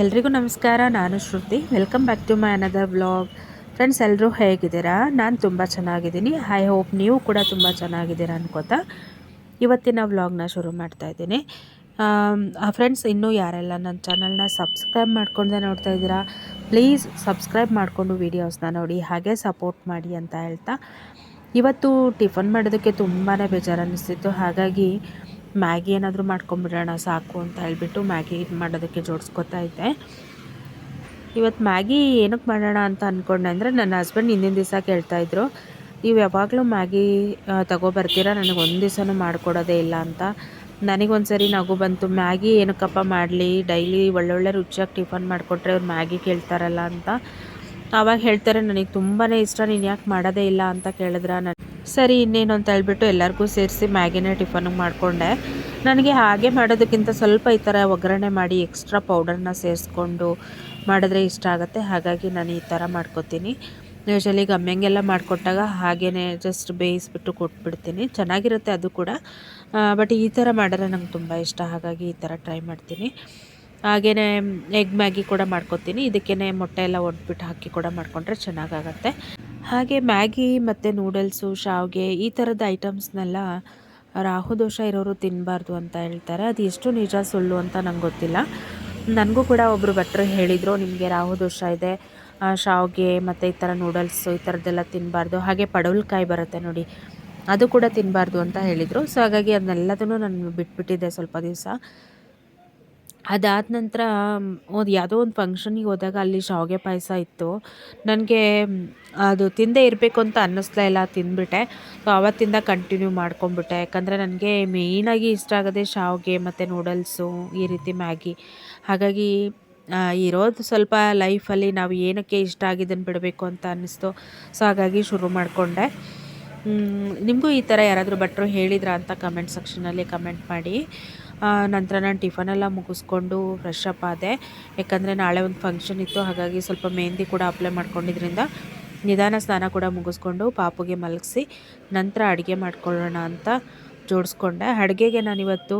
ಎಲ್ರಿಗೂ ನಮಸ್ಕಾರ, ನಾನು Shruti. Welcome back to my another vlog friends ಎಲ್ಲರೂ ಹೇಗಿದ್ದೀರಾ? ನಾನು ತುಂಬ ಚೆನ್ನಾಗಿದ್ದೀನಿ. ಐ ಹೋಪ್ ನೀವು ಕೂಡ ತುಂಬ ಚೆನ್ನಾಗಿದ್ದೀರಾ ಅನ್ಕೋತಾ ಇವತ್ತಿನ ವ್ಲಾಗ್ನ ಶುರು ಮಾಡ್ತಾ ಇದ್ದೀನಿ. ಫ್ರೆಂಡ್ಸ್ ಇನ್ನೂ ಯಾರೆಲ್ಲ ನನ್ನ ಚಾನಲ್ನ ಸಬ್ಸ್ಕ್ರೈಬ್ ಮಾಡ್ಕೊಂಡೆ ನೋಡ್ತಾ ಇದ್ದೀರಾ ಪ್ಲೀಸ್ ಸಬ್ಸ್ಕ್ರೈಬ್ ಮಾಡಿಕೊಂಡು ವೀಡಿಯೋಸ್ನ ನೋಡಿ, ಹಾಗೆ ಸಪೋರ್ಟ್ ಮಾಡಿ ಅಂತ ಹೇಳ್ತಾ. ಇವತ್ತು ಟಿಫನ್ ಮಾಡೋದಕ್ಕೆ ತುಂಬಾ ಬೇಜಾರು ಅನ್ನಿಸ್ತಿತ್ತು ಹಾಗಾಗಿ ಮ್ಯಾಗಿ ಏನಾದರೂ ಮಾಡ್ಕೊಂಬಿಡೋಣ, ಸಾಕು ಅಂತ ಹೇಳಿಬಿಟ್ಟು ಮ್ಯಾಗಿ ಮಾಡೋದಕ್ಕೆ ಜೋಡಿಸ್ಕೊತಾ ಇದ್ದೆ. ಇವತ್ತು ಮ್ಯಾಗಿ ಏನಕ್ಕೆ ಮಾಡೋಣ ಅಂತ ಅಂದ್ಕೊಂಡೆ ಅಂದರೆ ನನ್ನ ಹಸ್ಬೆಂಡ್ ಹಿಂದಿನ ದಿವಸ ಕೇಳ್ತಾಯಿದ್ರು ನೀವು ಯಾವಾಗಲೂ ಮ್ಯಾಗಿ ತಗೊಬರ್ತೀರಾ? ನನಗೆ ಒಂದು ದಿವಸನೂ ಮಾಡಿಕೊಡೋದೇ ಇಲ್ಲ ಅಂತ. ನನಗೊಂದು ಸರಿ ನಗು ಬಂತು, ಮ್ಯಾಗಿ ಏನಕ್ಕಪ್ಪ ಮಾಡಲಿ? ಡೈಲಿ ಒಳ್ಳೊಳ್ಳೆ ರುಚಿಯಾಗಿ ಟಿಫನ್ ಮಾಡಿಕೊಟ್ರೆ ಅವ್ರು ಮ್ಯಾಗಿ ಕೇಳ್ತಾರಲ್ಲ ಅಂತ. ಆವಾಗ ಹೇಳ್ತಾರೆ, ನನಗೆ ತುಂಬಾ ಇಷ್ಟ, ನೀನು ಯಾಕೆ ಮಾಡೋದೇ ಇಲ್ಲ? ಅಂತ ಕೇಳಿದ್ರೆ ನಾನು ಸರಿ, ಇನ್ನೇನು ಅಂತ ಹೇಳ್ಬಿಟ್ಟು ಎಲ್ಲರಿಗೂ ಸೇರಿಸಿ ಮ್ಯಾಗಿನೇ ಟಿಫನ್ ಮಾಡಿಕೊಂಡೆ. ನನಗೆ ಹಾಗೆ ಮಾಡೋದಕ್ಕಿಂತ ಸ್ವಲ್ಪ ಈ ಥರ ಒಗ್ಗರಣೆ ಮಾಡಿ ಎಕ್ಸ್ಟ್ರಾ ಪೌಡರ್ನ ಸೇರಿಸ್ಕೊಂಡು ಮಾಡಿದ್ರೆ ಇಷ್ಟ ಆಗುತ್ತೆ. ಹಾಗಾಗಿ ನಾನು ಈ ಥರ ಮಾಡ್ಕೊತೀನಿ. ಯೂಶಲಿ ಗಮ್ಯಂಗೆಲ್ಲ ಮಾಡಿಕೊಟ್ಟಾಗ ಹಾಗೇ ಜಸ್ಟ್ ಬೇಯಿಸ್ಬಿಟ್ಟು ಕೊಟ್ಬಿಡ್ತೀನಿ. ಚೆನ್ನಾಗಿರುತ್ತೆ ಅದು ಕೂಡ. ಬಟ್ ಈ ಥರ ಮಾಡಿದ್ರೆ ನಂಗೆ ತುಂಬ ಇಷ್ಟ. ಹಾಗಾಗಿ ಈ ಥರ ಟ್ರೈ ಮಾಡ್ತೀನಿ. ಹಾಗೆಯೇ ಎಗ್ ಮ್ಯಾಗಿ ಕೂಡ ಮಾಡ್ಕೊತೀನಿ. ಇದಕ್ಕೇ ಮೊಟ್ಟೆ ಎಲ್ಲ ಒಡ್ಬಿಟ್ಟು ಹಾಕಿ ಕೂಡ ಮಾಡಿಕೊಂಡ್ರೆ ಚೆನ್ನಾಗಾಗತ್ತೆ. ಹಾಗೆ ಮ್ಯಾಗಿ ಮತ್ತು ನೂಡಲ್ಸು ಶಾವಿಗೆ ಈ ಥರದ ಐಟಮ್ಸ್ನೆಲ್ಲ ರಾಹು ದೋಷ ಇರೋರು ತಿನ್ನಬಾರ್ದು ಅಂತ ಹೇಳ್ತಾರೆ. ಅದು ಎಷ್ಟು ನಿಜ ಸುಳ್ಳು ಅಂತ ನಂಗೆ ಗೊತ್ತಿಲ್ಲ. ನನಗೂ ಕೂಡ ಒಬ್ಬರು ಭಟ್ರು ಹೇಳಿದರು, ನಿಮಗೆ ರಾಹು ದೋಷ ಇದೆ ಶಾವಿಗೆ ಮತ್ತು ಈ ಥರ ನೂಡಲ್ಸು, ಈ ಥರದ್ದೆಲ್ಲ ತಿನ್ನಬಾರ್ದು ಹಾಗೆ ಪಡವಲ್ಕಾಯಿ ಬರುತ್ತೆ ನೋಡಿ, ಅದು ಕೂಡ ತಿನ್ನಬಾರ್ದು ಅಂತ ಹೇಳಿದರು. ಸೊ, ಹಾಗಾಗಿ ಅದನ್ನೆಲ್ಲದನ್ನು ನಾನು ಬಿಟ್ಬಿಟ್ಟಿದ್ದೆ ಸ್ವಲ್ಪ ದಿವಸ. ಅದಾದ ನಂತರ, ಒಂದು ಯಾವುದೋ ಒಂದು ಫಂಕ್ಷನಿಗೆ ಹೋದಾಗ ಅಲ್ಲಿ ಶಾವಿಗೆ ಪಾಯಸ ಇತ್ತು. ನನಗೆ, ಅದು ತಿಂದೇ ಇರಬೇಕು ಅಂತ ಅನ್ನಿಸ್ಲೇ ಇಲ್ಲ, ತಿಂದ್ಬಿಟ್ಟೆ. ಸೊ ಆವತ್ತಿಂದ ಕಂಟಿನ್ಯೂ ಮಾಡ್ಕೊಂಬಿಟ್ಟೆ ಯಾಕಂದರೆ ನನಗೆ ಮೇಯ್ನಾಗಿ ಇಷ್ಟ ಆಗೋದೇ ಶಾವಿಗೆ ಮತ್ತು ನೂಡಲ್ಸು ಈ ರೀತಿ ಮ್ಯಾಗಿ. ಹಾಗಾಗಿ ಇರೋದು ಸ್ವಲ್ಪ ಲೈಫಲ್ಲಿ ನಾವು ಏನಕ್ಕೆ ಇಷ್ಟ ಆಗಿದ್ದನ್ನು ಬಿಡಬೇಕು ಅಂತ ಅನ್ನಿಸ್ತು. ಸೊ ಹಾಗಾಗಿ ಶುರು ಮಾಡಿಕೊಂಡೆ. ನಿಮಗೂ ಈ ಥರ ಯಾರಾದರೂ ಭಟ್ರು ಹೇಳಿದ್ರಾ ಅಂತ ಕಮೆಂಟ್ ಸೆಕ್ಷನಲ್ಲಿ ಕಮೆಂಟ್ ಮಾಡಿ. ನಂತರ ನಾನು ಟಿಫನೆಲ್ಲ ಮುಗಿಸ್ಕೊಂಡು ಫ್ರೆಶ್ ಅಪ್ ಆದೆ. ಯಾಕಂದರೆ ನಾಳೆ ಒಂದು ಫಂಕ್ಷನ್ ಇತ್ತು, ಹಾಗಾಗಿ ಸ್ವಲ್ಪ ಮೆಹಂದಿ ಕೂಡ ಅಪ್ಲೈ ಮಾಡ್ಕೊಂಡಿದ್ರಿಂದ ನಿಧಾನ ಸ್ನಾನ ಕೂಡ ಮುಗಿಸ್ಕೊಂಡು ಪಾಪುಗೆ ಮಲಗಿಸಿ ನಂತರ ಅಡುಗೆ ಮಾಡ್ಕೊಳ್ಳೋಣ ಅಂತ ಜೋಡಿಸ್ಕೊಂಡೆ. ಅಡುಗೆಗೆ ನಾನಿವತ್ತು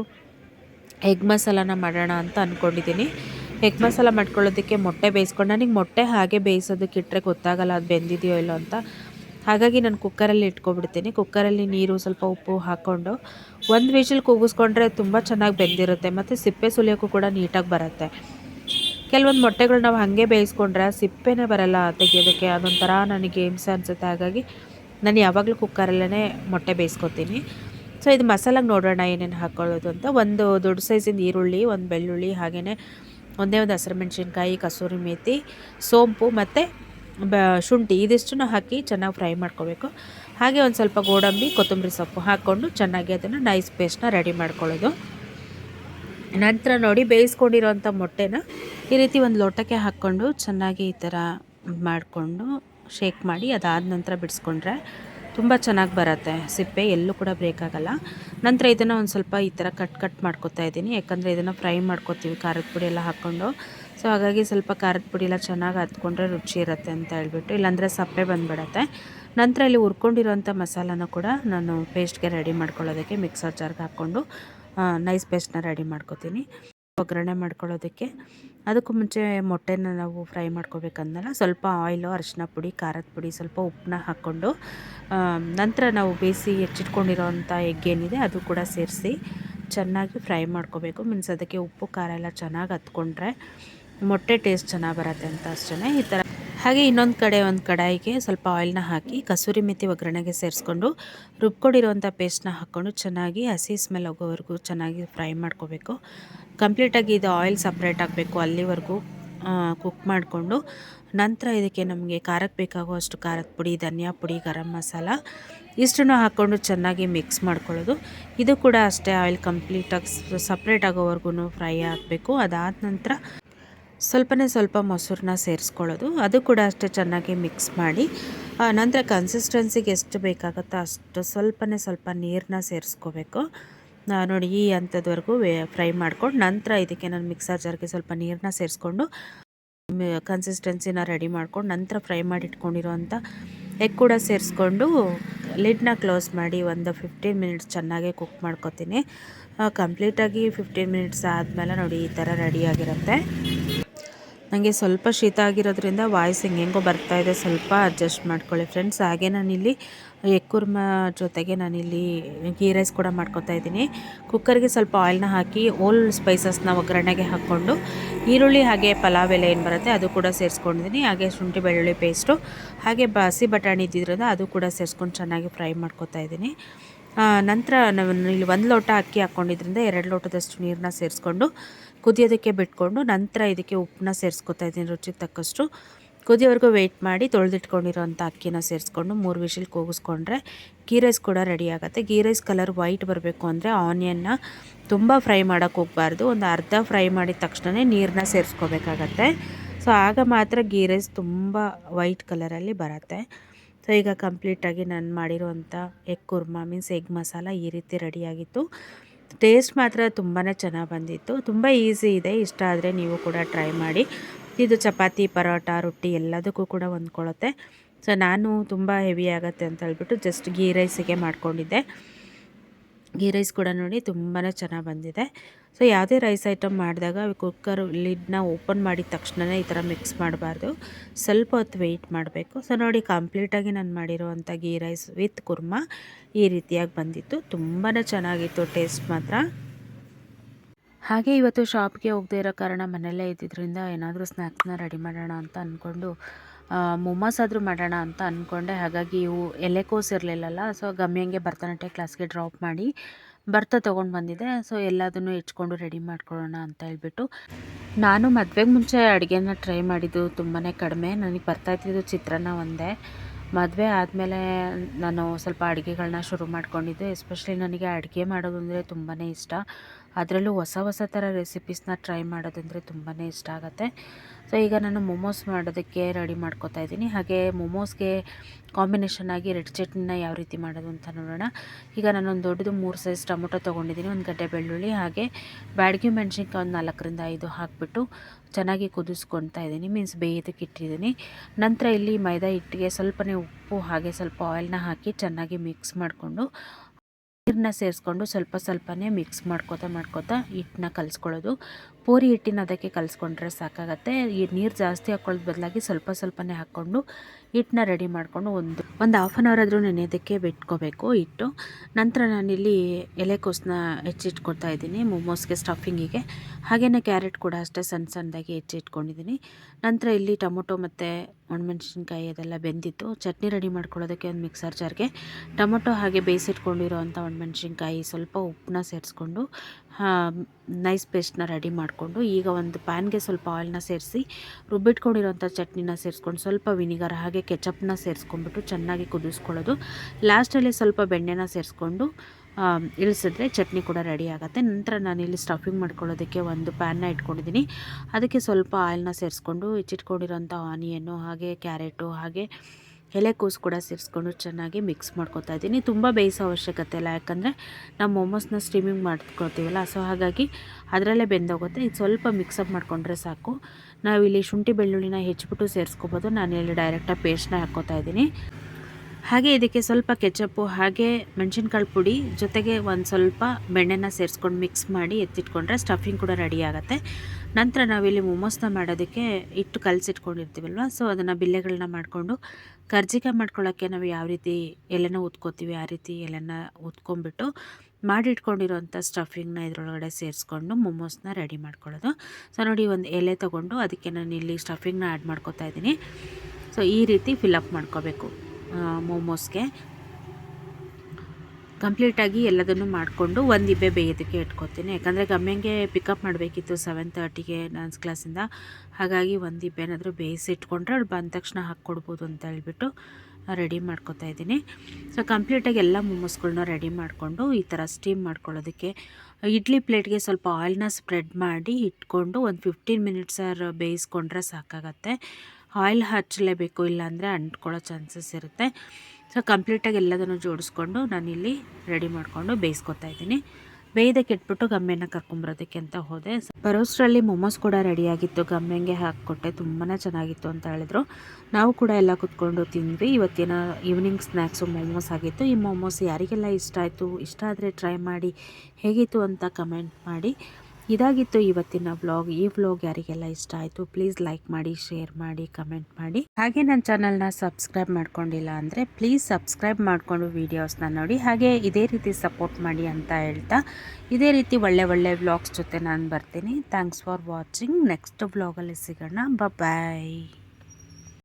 ಎಗ್ ಮಸಾಲನ ಮಾಡೋಣ ಅಂತ ಅಂದ್ಕೊಂಡಿದ್ದೀನಿ ಎಗ್ ಮಸಾಲ ಮಾಡ್ಕೊಳ್ಳೋದಕ್ಕೆ ಮೊಟ್ಟೆ ಬೇಯಿಸ್ಕೊಂಡು. ನನಗೆ ಮೊಟ್ಟೆ ಹಾಗೆ ಬೇಯಿಸೋದಕ್ಕೆ ಇಟ್ಟರೆ ಗೊತ್ತಾಗಲ್ಲ ಅದು ಬೆಂದಿದೆಯೋ ಇಲ್ಲೋ ಅಂತ. ಹಾಗಾಗಿ ನಾನು ಕುಕ್ಕರಲ್ಲಿ ಇಟ್ಕೊಬಿಡ್ತೀನಿ. ಕುಕ್ಕರಲ್ಲಿ ನೀರು ಸ್ವಲ್ಪ ಉಪ್ಪು ಹಾಕ್ಕೊಂಡು ಒಂದು ವಿಷಲ್ ಕೂಗಿಸ್ಕೊಂಡ್ರೆ ತುಂಬ ಚೆನ್ನಾಗಿ ಬೆಂದಿರುತ್ತೆ, ಮತ್ತು ಸಿಪ್ಪೆ ಸುಲಿಯೋಕ್ಕೂ ಕೂಡ ನೀಟಾಗಿ ಬರುತ್ತೆ. ಕೆಲವೊಂದು ಮೊಟ್ಟೆಗಳು ನಾವು ಹಾಗೆ ಬೇಯಿಸ್ಕೊಂಡ್ರೆ ಸಿಪ್ಪೆನೇ ಬರಲ್ಲ ತೆಗಿಯೋದಕ್ಕೆ, ಅದೊಂಥರ ನನಗೆ ಹಿಂಸೆ ಅನಿಸುತ್ತೆ. ಹಾಗಾಗಿ ನಾನು ಯಾವಾಗಲೂ ಕುಕ್ಕರಲ್ಲೇ ಮೊಟ್ಟೆ ಬೇಯಿಸ್ಕೊತೀನಿ. ಸೊ, ಇದು ಮಸಾಲಾಗೆ ನೋಡೋಣ ಏನೇನು ಹಾಕ್ಕೊಳ್ಳೋದು ಅಂತ. ಒಂದು ದೊಡ್ಡ ಸೈಜಿಂದ ಈರುಳ್ಳಿ, ಒಂದು ಬೆಳ್ಳುಳ್ಳಿ ಹಾಗೆಯೇ ಒಂದೇ ಒಂದು ಹಸಿರು ಮೆಣಸಿನ್ಕಾಯಿ, ಕಸೂರಿ ಮೇತಿ, ಸೋಂಪು, ಮತ್ತು ಬ ಶುಂಠಿ, ಇದಿಷ್ಟನ್ನು ಹಾಕಿ ಚೆನ್ನಾಗಿ ಫ್ರೈ ಮಾಡ್ಕೋಬೇಕು. ಹಾಗೆ ಒಂದು ಸ್ವಲ್ಪ ಗೋಡಂಬಿ, ಕೊತ್ತಂಬರಿ ಸೊಪ್ಪು ಹಾಕ್ಕೊಂಡು ಚೆನ್ನಾಗಿ ಅದನ್ನು ನೈಸ್ ಪೇಸ್ಟ್ನ ರೆಡಿ ಮಾಡ್ಕೊಳ್ಳೋದು. ನಂತರ ನೋಡಿ ಬೇಯಿಸ್ಕೊಂಡಿರೋಂಥ ಮೊಟ್ಟೆನ ಈ ರೀತಿ ಒಂದು ಲೋಟಕ್ಕೆ ಹಾಕ್ಕೊಂಡು ಚೆನ್ನಾಗಿ ಈ ಥರ ಮಾಡಿಕೊಂಡು ಶೇಕ್ ಮಾಡಿ ಅದಾದ ನಂತರ ಬಿಡಿಸ್ಕೊಂಡ್ರೆ ತುಂಬ ಚೆನ್ನಾಗಿ ಬರುತ್ತೆ. ಸಿಪ್ಪೆ ಎಲ್ಲೂ ಕೂಡ ಬ್ರೇಕ್ ಆಗೋಲ್ಲ. ನಂತರ ಇದನ್ನು ಒಂದು ಸ್ವಲ್ಪ ಈ ಥರ ಕಟ್ ಕಟ್ ಮಾಡ್ಕೊತಾ ಇದ್ದೀನಿ. ಯಾಕಂದರೆ ಇದನ್ನು ಫ್ರೈ ಮಾಡ್ಕೊತೀವಿ, ಖಾರದ ಪುಡಿ ಎಲ್ಲ ಹಾಕ್ಕೊಂಡು. ಸೊ ಹಾಗಾಗಿ ಸ್ವಲ್ಪ ಖಾರದ ಪುಡಿ ಎಲ್ಲ ಚೆನ್ನಾಗಿ ಹತ್ಕೊಂಡ್ರೆ ರುಚಿ ಇರುತ್ತೆ ಅಂತ ಹೇಳ್ಬಿಟ್ಟು. ಇಲ್ಲಾಂದರೆ ಸಪ್ಪೆ ಬಂದುಬಿಡತ್ತೆ. ನಂತರ ಇಲ್ಲಿ ಹುರ್ಕೊಂಡಿರೋಂಥ ಮಸಾಲಾನ ಕೂಡ ನಾನು ಪೇಸ್ಟ್ಗೆ ರೆಡಿ ಮಾಡ್ಕೊಳ್ಳೋದಕ್ಕೆ ಮಿಕ್ಸರ್ ಜಾರ್ಗೆ ಹಾಕ್ಕೊಂಡು ನೈಸ್ ಪೇಸ್ಟ್ನ ರೆಡಿ ಮಾಡ್ಕೋತೀನಿ. ಒಗ್ಗರಣೆ ಮಾಡ್ಕೊಳ್ಳೋದಕ್ಕೆ. ಅದಕ್ಕೂ ಮುಂಚೆ ಮೊಟ್ಟೆನ ನಾವು ಫ್ರೈ ಮಾಡ್ಕೋಬೇಕಂದಲ್ಲ ಸ್ವಲ್ಪ ಆಯಿಲು ಅರಿಶಿನ ಪುಡಿ, ಖಾರದ ಪುಡಿ, ಸ್ವಲ್ಪ ಉಪ್ಪನ್ನ ಹಾಕ್ಕೊಂಡು ನಂತರ ನಾವು ಬೇಯಿಸಿ ಹೆಚ್ಚಿಟ್ಕೊಂಡಿರೋವಂಥ ಎಗ್ ಏನಿದೆ ಅದು ಕೂಡ ಸೇರಿಸಿ ಚೆನ್ನಾಗಿ ಫ್ರೈ ಮಾಡ್ಕೋಬೇಕು. ಮೀನ್ಸ್ ಅದಕ್ಕೆ ಉಪ್ಪು, ಖಾರ ಎಲ್ಲ ಚೆನ್ನಾಗಿ ಹತ್ಕೊಂಡ್ರೆ ಮೊಟ್ಟೆ ಟೇಸ್ಟ್ ಚೆನ್ನಾಗಿ ಬರುತ್ತೆ ಅಂತ ಅಷ್ಟೇ ಈ ಥರ ಹಾಗೆ ಇನ್ನೊಂದು ಕಡೆ ಒಂದು ಕಡಾಯಿಗೆ ಸ್ವಲ್ಪ ಆಯಿಲ್ನ ಹಾಕಿ ಕಸೂರಿ ಮೆಥಿ ಒಗ್ಗರಣೆಗೆ ಸೇರಿಸ್ಕೊಂಡು ರುಬ್ಕೊಂಡಿರುವಂಥ ಪೇಸ್ಟ್ನ ಹಾಕ್ಕೊಂಡು ಚೆನ್ನಾಗಿ ಹಸಿ ಸ್ಮೆಲ್ ಹೋಗೋವರೆಗೂ ಚೆನ್ನಾಗಿ ಫ್ರೈ ಮಾಡ್ಕೋಬೇಕು. ಕಂಪ್ಲೀಟಾಗಿ ಇದು ಆಯಿಲ್ ಸಪ್ರೇಟ್ ಆಗಬೇಕು ಅಲ್ಲಿವರೆಗೂ ಕುಕ್ ಮಾಡಿಕೊಂಡು ನಂತರ ಇದಕ್ಕೆ ನಮಗೆ ಖಾರಕ್ಕೆ ಬೇಕಾಗುವಷ್ಟು ಖಾರದ ಪುಡಿ, ಧನಿಯಾ ಪುಡಿ, ಗರಂ ಮಸಾಲ ಇಷ್ಟನ್ನು ಹಾಕ್ಕೊಂಡು ಚೆನ್ನಾಗಿ ಮಿಕ್ಸ್ ಮಾಡ್ಕೊಳ್ಳೋದು. ಇದು ಕೂಡ ಅಷ್ಟೇ ಆಯಿಲ್ ಕಂಪ್ಲೀಟಾಗಿ ಸಪ್ರೇಟ್ ಆಗೋವರೆಗೂ ಫ್ರೈ ಆಗಬೇಕು. ಅದಾದ ನಂತರ ಸ್ವಲ್ಪನೇ ಸ್ವಲ್ಪ ಮೊಸರನ್ನ ಸೇರಿಸ್ಕೊಳ್ಳೋದು. ಅದು ಕೂಡ ಅಷ್ಟೇ ಚೆನ್ನಾಗಿ ಮಿಕ್ಸ್ ಮಾಡಿ. ನಂತರ ಕನ್ಸಿಸ್ಟೆನ್ಸಿಗೆ ಎಷ್ಟು ಬೇಕಾಗುತ್ತೋ ಅಷ್ಟು ಸ್ವಲ್ಪನೇ ಸ್ವಲ್ಪ ನೀರನ್ನ ಸೇರಿಸ್ಕೋಬೇಕು. ನೋಡಿ ಈ ಹಂತದವರೆಗೂ ಫ್ರೈ ಮಾಡ್ಕೊಂಡು ನಂತರ ಇದಕ್ಕೆ ನಾನು ಮಿಕ್ಸರ್ ಜಾರ್ಗೆ ಸ್ವಲ್ಪ ನೀರನ್ನ ಸೇರಿಸ್ಕೊಂಡು ಕನ್ಸಿಸ್ಟೆನ್ಸಿನ ರೆಡಿ ಮಾಡ್ಕೊಂಡು ನಂತರ ಫ್ರೈ ಮಾಡಿ ಇಟ್ಕೊಂಡಿರೋಂಥ ಎಗ್ ಕೂಡ ಸೇರಿಸ್ಕೊಂಡು ಲಿಡ್ನ ಕ್ಲೋಸ್ ಮಾಡಿ ಒಂದು ಫಿಫ್ಟೀನ್ ಮಿನಿಟ್ಸ್ ಚೆನ್ನಾಗೆ ಕುಕ್ ಮಾಡ್ಕೊತೀನಿ. ಕಂಪ್ಲೀಟಾಗಿ ಫಿಫ್ಟೀನ್ ಮಿನಿಟ್ಸ್ ಆದಮೇಲೆ ನೋಡಿ ಈ ಥರ ರೆಡಿಯಾಗಿರುತ್ತೆ ನನಗೆ ಸ್ವಲ್ಪ ಶೀತ ಆಗಿರೋದ್ರಿಂದ ವಾಯ್ಸ್ ಹೆಂಗೆಂಗೋ ಬರ್ತಾ ಇದೆ. ಸ್ವಲ್ಪ ಅಡ್ಜಸ್ಟ್ ಮಾಡ್ಕೊಳ್ಳಿ ಫ್ರೆಂಡ್ಸ್. ಹಾಗೆ ನಾನಿಲ್ಲಿ ಎಗ್ ಕುರ್ಮ ಜೊತೆಗೆ ನಾನಿಲ್ಲಿ ಗೀ ರೈಸ್ ಕೂಡ ಮಾಡ್ಕೊತಾ ಇದ್ದೀನಿ. ಕುಕ್ಕರ್ಗೆ ಸ್ವಲ್ಪ ಆಯಿಲ್ನ ಹಾಕಿ ಓಲ್ ಸ್ಪೈಸಸ್ನ ಒಗ್ಗರಣೆಗೆ ಹಾಕ್ಕೊಂಡು ಈರುಳ್ಳಿ ಹಾಗೆ ಪಲಾವ್ ಎಲೆ ಏನು ಬರುತ್ತೆ ಅದು ಕೂಡ ಸೇರಿಸ್ಕೊಂಡಿದ್ದೀನಿ. ಹಾಗೆ ಶುಂಠಿ ಬೆಳ್ಳುಳ್ಳಿ ಪೇಸ್ಟು ಹಾಗೆ ಬಸಿ ಬಟಾಣಿ ಇದ್ದಿದ್ರಿಂದ ಅದು ಕೂಡ ಸೇರಿಸ್ಕೊಂಡು ಚೆನ್ನಾಗಿ ಫ್ರೈ ಮಾಡ್ಕೊತಾ ಇದ್ದೀನಿ. ನಂತರ ನಾನು ಇಲ್ಲಿ ಒಂದು ಲೋಟ ಅಕ್ಕಿ ಹಾಕ್ಕೊಂಡಿದ್ರಿಂದ ಎರಡು ಲೋಟದಷ್ಟು ನೀರನ್ನ ಸೇರಿಸ್ಕೊಂಡು ಕುದಿಯೋದಕ್ಕೆ ಬಿಟ್ಕೊಂಡು ನಂತರ ಇದಕ್ಕೆ ಉಪ್ಪನ್ನ ಸೇರಿಸ್ಕೊತಾ ಇದ್ದೀನಿ, ರುಚಿಗೆ ತಕ್ಕಷ್ಟು. ಕುದಿಯೋವರೆಗೂ ವೆಯ್ಟ್ ಮಾಡಿ ತೊಳೆದಿಟ್ಕೊಂಡಿರೋಂಥ ಅಕ್ಕಿನ ಸೇರಿಸ್ಕೊಂಡು ಮೂರು ವಿಷಲ್ ಕೂಗಿಸ್ಕೊಂಡ್ರೆ ಗೀ ರೈಸ್ ಕೂಡ ರೆಡಿ ಆಗುತ್ತೆ. ಗೀ ರೈಸ್ ಕಲರ್ ವೈಟ್ ಬರಬೇಕು ಅಂದರೆ ಆನಿಯನ್ನ ತುಂಬ ಫ್ರೈ ಮಾಡೋಕ್ಕೆ ಹೋಗಬಾರ್ದು. ಒಂದು ಅರ್ಧ ಫ್ರೈ ಮಾಡಿದ ತಕ್ಷಣವೇ ನೀರನ್ನ ಸೇರಿಸ್ಕೋಬೇಕಾಗತ್ತೆ. ಸೊ ಆಗ ಮಾತ್ರ ಗೀ ರೈಸ್ ತುಂಬ ವೈಟ್ ಕಲರಲ್ಲಿ ಬರುತ್ತೆ. ಸೊ, ಈಗ ಕಂಪ್ಲೀಟಾಗಿ ನಾನು ಮಾಡಿರುವಂಥ egg kurma means egg masala ಈ ರೀತಿ ರೆಡಿಯಾಗಿತ್ತು. ಟೇಸ್ಟ್ ಮಾತ್ರ ತುಂಬಾ ಚೆನ್ನಾಗಿ ಬಂದಿತ್ತು. ತುಂಬ ಈಸಿ ಇದೆ, ಇಷ್ಟ ಆದರೆ ನೀವು ಕೂಡ ಟ್ರೈ ಮಾಡಿ. ಇದು ಚಪಾತಿ, ಪರೋಟ, ರೊಟ್ಟಿ ಎಲ್ಲದಕ್ಕೂ ಕೂಡ ಹೊಂದ್ಕೊಳ್ಳುತ್ತೆ. ಸೊ, ನಾನು ತುಂಬ ಹೆವಿ ಆಗುತ್ತೆ ಅಂತ ಹೇಳ್ಬಿಟ್ಟು ಜಸ್ಟ್ ಗೀ ರೈಸಿಗೆ ಮಾಡ್ಕೊಂಡಿದ್ದೆ. ಗೀ ರೈಸ್ ಕೂಡ ನೋಡಿ ತುಂಬಾ ಚೆನ್ನಾಗಿ ಬಂದಿದೆ. ಸೊ, ಯಾವುದೇ ರೈಸ್ ಐಟಮ್ ಮಾಡಿದಾಗ ಕುಕ್ಕರ್ ಲಿಡ್ನ ಓಪನ್ ಮಾಡಿದ ತಕ್ಷಣವೇ ಈ ಥರ ಮಿಕ್ಸ್ ಮಾಡಬಾರ್ದು. ಸ್ವಲ್ಪ ಹೊತ್ತು ವೆಯ್ಟ್ ಮಾಡಬೇಕು. ಸೊ, ನೋಡಿ ಕಂಪ್ಲೀಟಾಗಿ ನಾನು ಮಾಡಿರುವಂಥ ಗೀ ರೈಸ್ ವಿತ್ ಕುರ್ಮಾ ಈ ರೀತಿಯಾಗಿ ಬಂದಿತ್ತು. ತುಂಬಾ ಚೆನ್ನಾಗಿತ್ತು ಟೇಸ್ಟ್ ಮಾತ್ರ. ಹಾಗೆ ಇವತ್ತು ಶಾಪ್ಗೆ ಹೋಗದೇ ಇರೋ ಕಾರಣ ಮನೆಯಲ್ಲೇ ಇದ್ದಿದ್ದರಿಂದ ಏನಾದರೂ ಸ್ನ್ಯಾಕ್ಸ್ನ ರೆಡಿ ಮಾಡೋಣ ಅಂತ ಅಂದ್ಕೊಂಡು ಮೊಮೋಸ್ ಆದರೂ ಮಾಡೋಣ ಅಂತ ಅಂದ್ಕೊಂಡೆ ಹಾಗಾಗಿ ಇವು ಎಲೆಕೋಸ್ ಇರಲಿಲ್ಲಲ್ಲ, ಸೊ ಗಮ್ಯಂಗೆ ಭರತನಾಟ್ಯ ಕ್ಲಾಸ್ಗೆ ಡ್ರಾಪ್ ಮಾಡಿ ಭರ್ತ ತೊಗೊಂಡು ಬಂದಿದ್ದೆ. ಸೊ ಎಲ್ಲದನ್ನು ಹೆಚ್ಕೊಂಡು ರೆಡಿ ಮಾಡ್ಕೊಳ್ಳೋಣ ಅಂತ ಹೇಳ್ಬಿಟ್ಟು. ನಾನು ಮದುವೆಗೆ ಮುಂಚೆ ಅಡುಗೆನ ಟ್ರೈ ಮಾಡಿದ್ದು ತುಂಬಾ ಕಡಿಮೆ. ನನಗೆ ಬರ್ತಾ ಇದ್ದಿದ್ದು ಚಿತ್ರಾನ್ನ ಒಂದೇ. ಮದುವೆ ಆದಮೇಲೆ ನಾನು ಸ್ವಲ್ಪ ಅಡುಗೆಗಳನ್ನ ಶುರು ಮಾಡ್ಕೊಂಡಿದ್ದೆ. ಎಸ್ಪೆಷಲಿ ನನಗೆ ಅಡುಗೆ ಮಾಡೋದು ಅಂದರೆ ತುಂಬಾ ಇಷ್ಟ. ಅದರಲ್ಲೂ ಹೊಸ ಹೊಸ ಥರ ರೆಸಿಪೀಸ್ನ ಟ್ರೈ ಮಾಡೋದಂದರೆ ತುಂಬಾ ಇಷ್ಟ ಆಗುತ್ತೆ. ಸೊ ಈಗ ನಾನು ಮೊಮೋಸ್ ಮಾಡೋದಕ್ಕೆ ರೆಡಿ ಮಾಡ್ಕೋತಾ ಇದ್ದೀನಿ. ಹಾಗೆ ಮೊಮೋಸ್ಗೆ ಕಾಂಬಿನೇಷನ್ ಆಗಿ ರೆಡ್ ಚಟ್ನಿನ ಯಾವ ರೀತಿ ಮಾಡೋದು ಅಂತ ನೋಡೋಣ. ಈಗ ನಾನೊಂದು ದೊಡ್ಡದು ಮೂರು ಸೈಜ್ ಟೊಮೊಟೊ ತೊಗೊಂಡಿದ್ದೀನಿ, ಒಂದು ಗಡ್ಡೆ ಬೆಳ್ಳುಳ್ಳಿ, ಹಾಗೆ ಬ್ಯಾಡಗಿ ಮೆಣಸಿನ್ಕಾಯಿ ಒಂದು ನಾಲ್ಕರಿಂದ ಐದು ಹಾಕಿಬಿಟ್ಟು ಚೆನ್ನಾಗಿ ಕುದಿಸ್ಕೊತಾ ಇದ್ದೀನಿ ಮೀನ್ಸ್ ಬೇಯೋದಕ್ಕೆ ಇಟ್ಟಿದ್ದೀನಿ. ನಂತರ ಇಲ್ಲಿ ಮೈದಾ ಹಿಟ್ಟಿಗೆ ಸ್ವಲ್ಪನೇ ಉಪ್ಪು, ಹಾಗೆ ಸ್ವಲ್ಪ ಆಯಿಲ್ನ ಹಾಕಿ ಚೆನ್ನಾಗಿ ಮಿಕ್ಸ್ ಮಾಡಿಕೊಂಡು ನೀರನ್ನ ಸೇರಿಸ್ಕೊಂಡು ಸ್ವಲ್ಪ ಸ್ವಲ್ಪನೇ ಮಿಕ್ಸ್ ಮಾಡ್ಕೋತಾ ಮಾಡ್ಕೋತಾ ಹಿಟ್ಟನ್ನ ಕಲಿಸ್ಕೊಳ್ಳೋದು. ಪೂರಿ ಹಿಟ್ಟಿನ ಅದಕ್ಕೆ ಕಲಿಸ್ಕೊಂಡ್ರೆ ಸಾಕಾಗತ್ತೆ. ಈ ನೀರು ಜಾಸ್ತಿ ಹಾಕ್ಕೊಳ್ಳೋದು ಬದಲಾಗಿ ಸ್ವಲ್ಪ ಸ್ವಲ್ಪನೇ ಹಾಕ್ಕೊಂಡು ಹಿಟ್ಟನ್ನ ರೆಡಿ ಮಾಡಿಕೊಂಡು ಒಂದು ಒಂದು ಹಾಫ್ ಆನ್ ಅವರ್ ಆದರೂ ನೆನೆಯೋದಕ್ಕೆ ಬಿಟ್ಕೋಬೇಕು ಹಿಟ್ಟು. ನಂತರ ನಾನಿಲ್ಲಿ ಎಲೆಕೋಸನ್ನ ಹೆಚ್ಚಿಟ್ಕೊಳ್ತಾ ಇದ್ದೀನಿ ಮೊಮೋಸ್ಗೆ ಸ್ಟಫಿಂಗಿಗೆ ಹಾಗೆಯೇ ಕ್ಯಾರೆಟ್ ಕೂಡ ಅಷ್ಟೇ ಸಣ್ಣ ಸಣ್ಣದಾಗಿ ಹೆಚ್ಚಿಟ್ಕೊಂಡಿದ್ದೀನಿ. ನಂತರ ಇಲ್ಲಿ ಟೊಮೊಟೊ ಮತ್ತು ಒಣಮೆಣ್ಸಿನ್ಕಾಯಿ ಅದೆಲ್ಲ ಬೆಂದಿತ್ತು. ಚಟ್ನಿ ರೆಡಿ ಮಾಡ್ಕೊಳ್ಳೋದಕ್ಕೆ ಒಂದು ಮಿಕ್ಸರ್ ಜಾರ್ಗೆ ಟೊಮೊಟೊ ಹಾಗೆ ಬೇಯಿಸಿಟ್ಕೊಂಡಿರೋವಂಥ ಒಣಮೆಣ್ಸಿನ್ಕಾಯಿ ಸ್ವಲ್ಪ ಉಪ್ಪನ್ನ ಸೇರಿಸ್ಕೊಂಡು ನೈಸ್ ಪೇಸ್ಟ್ನ ರೆಡಿ ಮಾಡಿಕೊಂಡು ಈಗ ಒಂದು ಪ್ಯಾನ್ಗೆ ಸ್ವಲ್ಪ ಆಯಿಲ್ನ ಸೇರಿಸಿ, ರುಬ್ಬಿಟ್ಕೊಂಡಿರೋಂಥ ಚಟ್ನಿನ ಸೇರಿಸ್ಕೊಂಡು ಸ್ವಲ್ಪ ವಿನಿಗರ್ ಹಾಗೆ ಕೆಚಪ್ನ ಸೇರಿಸ್ಕೊಂಡ್ಬಿಟ್ಟು ಚೆನ್ನಾಗಿ ಕುದಿಸ್ಕೊಳ್ಳೋದು. ಲಾಸ್ಟಲ್ಲಿ ಸ್ವಲ್ಪ ಬೆಣ್ಣೆನ ಸೇರಿಸ್ಕೊಂಡು ಇಳಿಸಿದ್ರೆ ಚಟ್ನಿ ಕೂಡ ರೆಡಿ ಆಗುತ್ತೆ. ನಂತರ ನಾನಿಲ್ಲಿ ಸ್ಟಫಿಂಗ್ ಮಾಡ್ಕೊಳ್ಳೋದಕ್ಕೆ ಒಂದು ಪ್ಯಾನ್ನ ಇಟ್ಕೊಂಡಿದ್ದೀನಿ. ಅದಕ್ಕೆ ಸ್ವಲ್ಪ ಆಯಿಲ್ನ ಸೇರಿಸ್ಕೊಂಡು ಹೆಚ್ಚಿಟ್ಕೊಂಡಿರೋಂಥ ಆನಿಯನ್ನು ಹಾಗೆ ಕ್ಯಾರೆಟು ಹಾಗೆ ಎಲೆಕೋಸು ಕೂಡ ಸೇರಿಸ್ಕೊಂಡು ಚೆನ್ನಾಗಿ ಮಿಕ್ಸ್ ಮಾಡ್ಕೊತಾ ಇದ್ದೀನಿ. ತುಂಬ ಬೇಯಿಸೋ ಅವಶ್ಯಕತೆ ಇಲ್ಲ, ಯಾಕಂದರೆ ನಾವು ಮೊಮೋಸ್ನ ಸ್ಟೀಮಿಂಗ್ ಮಾಡ್ಕೊಳ್ತೀವಲ್ಲ, ಸೊ ಹಾಗಾಗಿ ಅದರಲ್ಲೇ ಬೆಂದೋಗುತ್ತೆ. ಇದು ಸ್ವಲ್ಪ ಮಿಕ್ಸಪ್ ಮಾಡಿಕೊಂಡ್ರೆ ಸಾಕು. ನಾವಿಲ್ಲಿ ಶುಂಠಿ ಬೆಳ್ಳುಳ್ಳಿನ ಹೆಚ್ಚಿಬಿಟ್ಟು ಸೇರಿಸ್ಕೋಬೋದು. ನಾನು ಇಲ್ಲಿ ಡೈರೆಕ್ಟಾಗಿ ಪೇಸ್ಟ್ನ ಹಾಕ್ಕೋತಾ ಇದ್ದೀನಿ. ಹಾಗೆ ಇದಕ್ಕೆ ಸ್ವಲ್ಪ ಕೆಚಪ್ಪು, ಹಾಗೆ ಮೆಣಸಿನ್ಕಾಳು ಪುಡಿ, ಜೊತೆಗೆ ಒಂದು ಸ್ವಲ್ಪ ಬೆಣ್ಣೆನ ಸೇರಿಸ್ಕೊಂಡು ಮಿಕ್ಸ್ ಮಾಡಿ ಎತ್ತಿಟ್ಕೊಂಡ್ರೆ ಸ್ಟಫಿಂಗ್ ಕೂಡ ರೆಡಿ ಆಗುತ್ತೆ. ನಂತರ ನಾವಿಲ್ಲಿ ಮೊಮೋಸ್ನ ಮಾಡೋದಕ್ಕೆ ಇಟ್ಟು ಕಲಸಿಟ್ಕೊಂಡಿರ್ತೀವಲ್ವ ಸೊ ಅದನ್ನು ಬಿಲ್ಲೆಗಳನ್ನ ಮಾಡಿಕೊಂಡು ಕರ್ಜಿಕಾಯಿ ಮಾಡ್ಕೊಳ್ಳೋಕ್ಕೆ ನಾವು ಯಾವ ರೀತಿ ಎಲೆನ ಉತ್ಕೋತೀವಿ, ಆ ರೀತಿ ಎಲೆನ ಉತ್ಕೊಂಡ್ಬಿಟ್ಟು ಮಾಡಿಟ್ಕೊಂಡಿರೋಂಥ ಸ್ಟಫಿಂಗ್ನ ಇದರೊಳಗಡೆ ಸೇರಿಸ್ಕೊಂಡು ಮೊಮೋಸ್ನ ರೆಡಿ ಮಾಡ್ಕೊಳ್ಳೋದು. ಸೊ ನೋಡಿ ಒಂದು ಎಲೆ ತೊಗೊಂಡು ಅದಕ್ಕೆ ನಾನು ಇಲ್ಲಿ ಸ್ಟಫಿಂಗ್ನ ಆ್ಯಡ್ ಮಾಡ್ಕೋತಾ ಇದ್ದೀನಿ. ಸೊ ಈ ರೀತಿ ಫಿಲಪ್ ಮಾಡ್ಕೋಬೇಕು. ಮೋಮೋಸ್ಗೆ. ಕಂಪ್ಲೀಟಾಗಿ ಎಲ್ಲದನ್ನು ಮಾಡಿಕೊಂಡು ಒಂದು ಇಬ್ಬೆ ಬೇಯೋದಕ್ಕೆ ಇಟ್ಕೊತೀನಿ. ಯಾಕಂದರೆ ಗಮ್ಯಂಗೆ ಪಿಕಪ್ ಮಾಡಬೇಕಿತ್ತು ಸೆವೆನ್ ತರ್ಟಿಗೆ ಡ್ಯಾನ್ಸ್ ಕ್ಲಾಸಿಂದ ಹಾಗಾಗಿ ಒಂದು ಇಬ್ಬೆನಾದರೂ ಬೇಯಿಸಿ ಇಟ್ಕೊಂಡ್ರೆ ಅವ್ಳು ಬಂದ ತಕ್ಷಣ ಹಾಕ್ಕೊಡ್ಬೋದು ಅಂತ ಹೇಳ್ಬಿಟ್ಟು ರೆಡಿ ಮಾಡ್ಕೊತಾ ಇದ್ದೀನಿ. ಸೊ ಕಂಪ್ಲೀಟಾಗಿ ಎಲ್ಲ ಮೊಮೋಸ್ಗಳನ್ನ ರೆಡಿ ಮಾಡಿಕೊಂಡು ಈ ಥರ ಸ್ಟೀಮ್ ಮಾಡ್ಕೊಳ್ಳೋದಕ್ಕೆ ಇಡ್ಲಿ ಪ್ಲೇಟ್ಗೆ ಸ್ವಲ್ಪ ಆಯಿಲ್ನ ಸ್ಪ್ರೆಡ್ ಮಾಡಿ ಇಟ್ಕೊಂಡು ಒಂದು ಫಿಫ್ಟೀನ್ ಮಿನಿಟ್ಸ್ ಬೇಯಿಸ್ಕೊಂಡ್ರೆ ಸಾಕಾಗತ್ತೆ. ಆಯಿಲ್ ಹಚ್ಚಲೇಬೇಕು ಇಲ್ಲಾಂದರೆ ಅಂಟ್ಕೊಳ್ಳೋ ಚಾನ್ಸಸ್ ಇರುತ್ತೆ. ಸೊ, ಕಂಪ್ಲೀಟಾಗಿ ಎಲ್ಲದನ್ನು ಜೋಡಿಸ್ಕೊಂಡು ನಾನಿಲ್ಲಿ ರೆಡಿ ಮಾಡಿಕೊಂಡು ಬೇಯಿಸ್ಕೊತಾ ಇದ್ದೀನಿ. ಬೇಯ್ದಕ್ಕೆ ಇಟ್ಬಿಟ್ಟು ಗಮ್ಮೆನ ಕರ್ಕೊಂಬರೋದಕ್ಕೆ ಅಂತ ಹೋದೆ. ಬರೋಷ್ಟರಲ್ಲಿ ಮೊಮೋಸ್ ಕೂಡ ರೆಡಿಯಾಗಿತ್ತು. ಗಮ್ಮೆಂಗೆ ಹಾಕ್ಕೊಟ್ಟೆ. ತುಂಬಾ ಚೆನ್ನಾಗಿತ್ತು ಅಂತ ಹೇಳಿದ್ರು. ನಾವು ಕೂಡ ಎಲ್ಲ ಕುತ್ಕೊಂಡು ತಿಂದ್ವಿ. ಇವತ್ತಿನ ಈವ್ನಿಂಗ್ ಸ್ನ್ಯಾಕ್ಸು ಮೊಮೋಸ್ ಆಗಿತ್ತು. ಈ ಮೊಮೋಸ್ ಯಾರಿಗೆಲ್ಲ ಇಷ್ಟ ಆಯಿತು, ಇಷ್ಟ ಆದರೆ ಟ್ರೈ ಮಾಡಿ ಹೇಗಿತ್ತು ಅಂತ ಕಮೆಂಟ್ ಮಾಡಿ. ಇದಾಗಿತ್ತು ಇವತ್ತಿನ ಬ್ಲಾಗ್ ಈ ಬ್ಲಾಗ್ ಯಾರಿಗೆಲ್ಲ ಇಷ್ಟ ಆಯಿತು ಪ್ಲೀಸ್ ಲೈಕ್ ಮಾಡಿ ಶೇರ್ ಮಾಡಿ ಕಮೆಂಟ್ ಮಾಡಿ. ಹಾಗೆ ನನ್ನ ಚಾನಲ್ನ ಸಬ್ಸ್ಕ್ರೈಬ್ ಮಾಡ್ಕೊಂಡಿಲ್ಲ ಅಂದರೆ ಪ್ಲೀಸ್ ಸಬ್ಸ್ಕ್ರೈಬ್ ಮಾಡಿಕೊಂಡು ವೀಡಿಯೋಸ್ನ ನೋಡಿ. ಹಾಗೆ ಇದೇ ರೀತಿ ಸಪೋರ್ಟ್ ಮಾಡಿ ಅಂತ ಹೇಳ್ತಾ, ಇದೇ ರೀತಿ ಒಳ್ಳೆ ಒಳ್ಳೆ ವ್ಲಾಗ್ಸ್ ಜೊತೆ ನಾನು ಬರ್ತೀನಿ. ಥ್ಯಾಂಕ್ಸ್ ಫಾರ್ ವಾಚಿಂಗ್ ನೆಕ್ಸ್ಟ್ ವ್ಲಾಗಲ್ಲಿ ಸಿಗೋಣ. ಬಾಯ್